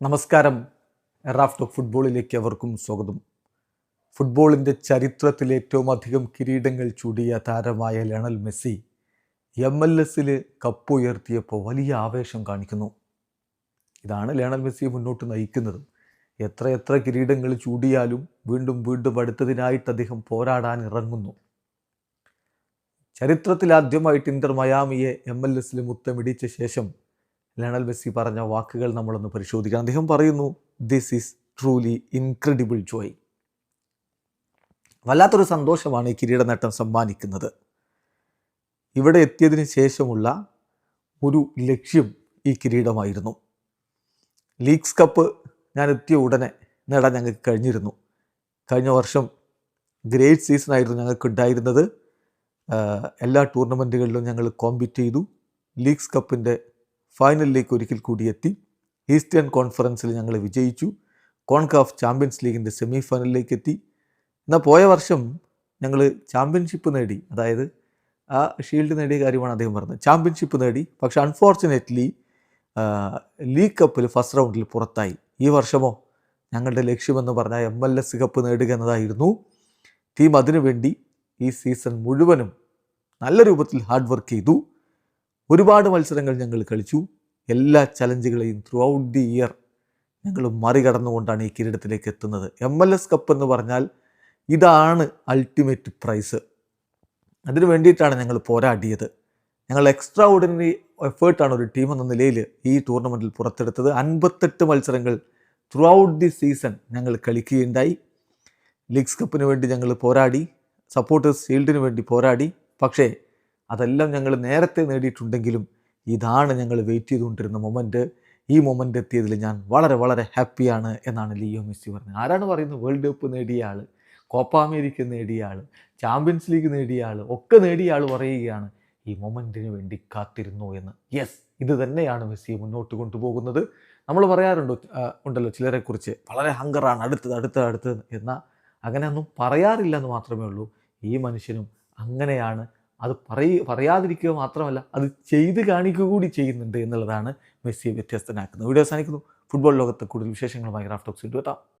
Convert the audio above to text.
നമസ്കാരം. Raf talk ഫുട്ബോളിലേക്ക് അവർക്കും സ്വാഗതം. ഫുട്ബോളിന്റെ ചരിത്രത്തിൽ ഏറ്റവും അധികം കിരീടങ്ങൾ ചൂടിയ താരമായ ലണൽ മെസ്സി എം എൽ എസിൽ കപ്പ് ഉയർത്തിയപ്പോൾ വലിയ ആവേശം കാണിക്കുന്നു. ഇതാണ് ലയണൽ മെസ്സിയെ മുന്നോട്ട് നയിക്കുന്നത്. എത്ര എത്ര കിരീടങ്ങൾ ചൂടിയാലും വീണ്ടും വീണ്ടും അടുത്തതിനായിട്ട് അദ്ദേഹം പോരാടാൻ ഇറങ്ങുന്നു. ചരിത്രത്തിൽ ആദ്യമായിട്ട് ഇന്റർ മയാമിയെ എം എൽ എസിൽ മുത്തമിടിച്ച ശേഷം ലയണൽ മെസ്സി പറഞ്ഞ വാക്കുകൾ നമ്മളൊന്ന് പരിശോധിക്കാം അദ്ദേഹം പറയുന്നു this is truly incredible joy വല്ലാത്തൊരു സന്തോഷമാണ് ഈ കിരീട നേട്ടം സമ്മാനിക്കുന്നത്. ഇവിടെ എത്തിയതിന് ശേഷമുള്ള ഒരു ലക്ഷ്യം ഈ കിരീടമായിരുന്നു. ലീഗ്സ് കപ്പ് ഞാൻ എത്തിയ ഉടനെ നേടാൻ ഞങ്ങൾക്ക് കഴിഞ്ഞിരുന്നു. കഴിഞ്ഞ വർഷം ഗ്രേറ്റ് സീസൺ ആയിരുന്നു ഞങ്ങൾക്ക് ഉണ്ടായിരുന്നത്. എല്ലാ ടൂർണമെന്റുകളിലും ഞങ്ങൾ കോമ്പീറ്റ് ചെയ്തു. ലീഗ്സ് കപ്പിന്റെ ഫൈനലിലേക്ക് ഒരിക്കൽ കൂടി എത്തി. ഈസ്റ്റേൺ കോൺഫറൻസിൽ ഞങ്ങൾ വിജയിച്ചു. കോൺകാഫ് ചാമ്പ്യൻസ് ലീഗിന്റെ സെമി ഫൈനലിലേക്ക് എത്തി. എന്നാൽ പോയ വർഷം ഞങ്ങൾ ചാമ്പ്യൻഷിപ്പ് നേടി. അതായത് ആ ഷീൽഡ് നേടിയ കാര്യമാണ് അദ്ദേഹം പറഞ്ഞത്. ചാമ്പ്യൻഷിപ്പ് നേടി. പക്ഷേ അൺഫോർച്ചുനേറ്റ്ലി ലീഗ് കപ്പിൽ ഫസ്റ്റ് റൗണ്ടിൽ പുറത്തായി. ഈ വർഷമോ ഞങ്ങളുടെ ലക്ഷ്യമെന്ന് പറഞ്ഞാൽ എം എൽ എസ് കപ്പ് നേടുക എന്നതായിരുന്നു. ടീം അതിനുവേണ്ടി ഈ സീസൺ മുഴുവനും നല്ല രൂപത്തിൽ ഹാർഡ് വർക്ക് ചെയ്തു. ഒരുപാട് മത്സരങ്ങൾ ഞങ്ങൾ കളിച്ചു. എല്ലാ ചലഞ്ചുകളെയും ത്രൂ ഔട്ട് ദി ഇയർ ഞങ്ങൾ മറികടന്നുകൊണ്ടാണ് ഈ കിരീടത്തിലേക്ക് എത്തുന്നത്. എം എൽ എസ് കപ്പ് എന്ന് പറഞ്ഞാൽ ഇതാണ് അൾട്ടിമേറ്റ് പ്രൈസ് അതിനു വേണ്ടിയിട്ടാണ് ഞങ്ങൾ പോരാടിയത്. ഞങ്ങൾ എക്സ്ട്രാ ഓർഡിനറി എഫേർട്ടാണ് ഒരു ടീം എന്ന നിലയിൽ ഈ ടൂർണമെന്റിൽ പുറത്തെടുത്തത്. അൻപത്തെട്ട് മത്സരങ്ങൾ ത്രൂ ഔട്ട് ദി സീസൺ ഞങ്ങൾ കളിക്കുകയുണ്ടായി. ലീഗ്സ് കപ്പിന് വേണ്ടി ഞങ്ങൾ പോരാടി. സപ്പോർട്ടേഴ്സ് ഷീൽഡിന് വേണ്ടി പോരാടി. പക്ഷേ അതെല്ലാം ഞങ്ങൾ നേരത്തെ നേടിയിട്ടുണ്ടെങ്കിലും ഇതാണ് ഞങ്ങൾ വെയിറ്റ് ചെയ്തുകൊണ്ടിരുന്ന മൊമെന്റ് ഈ മൊമെന്റ് എത്തിയതിൽ ഞാൻ വളരെ വളരെ ഹാപ്പിയാണ് എന്നാണ് ലിയോ മെസ്സി പറഞ്ഞത്. ആരാണ് പറയുന്നത്? വേൾഡ് കപ്പ് നേടിയ ആൾ കോപ്പ അമേരിക്ക നേടിയ ആൾ ചാമ്പ്യൻസ് ലീഗ് നേടിയ ആൾ ഒക്കെ നേടിയ ആൾ പറയുകയാണ് ഈ മൊമെന്റിന് വേണ്ടി കാത്തിരുന്നു എന്ന്. യെസ് ഇത് തന്നെയാണ് മെസ്സിയെ മുന്നോട്ട് കൊണ്ടുപോകുന്നത്. നമ്മൾ പറയാറുണ്ട് ഉണ്ടല്ലോ ചിലരെക്കുറിച്ച് വളരെ ഹങ്കറാണ് അടുത്തത് അടുത്തത് അടുത്തത് എന്നാൽ അങ്ങനെയൊന്നും പറയാറില്ല എന്ന് മാത്രമേ ഉള്ളൂ. ഈ മനുഷ്യനും അങ്ങനെയാണ്. അത് പറയ പറയാതിരിക്കുക മാത്രമല്ല അത് ചെയ്ത് കാണിക്കുക കൂടി ചെയ്യുന്നുണ്ട് എന്നുള്ളതാണ് മെസ്സിയെ വ്യത്യസ്തനാക്കുന്നത്. വീഡിയോ അവസാനിക്കുന്നു. ഫുട്ബോൾ ലോകത്തെ കൂടുതൽ വിശേഷങ്ങളുമായി ക്രാഫ്റ്റ് ഓക്സിഡ് ഇട്ടുവെത്താം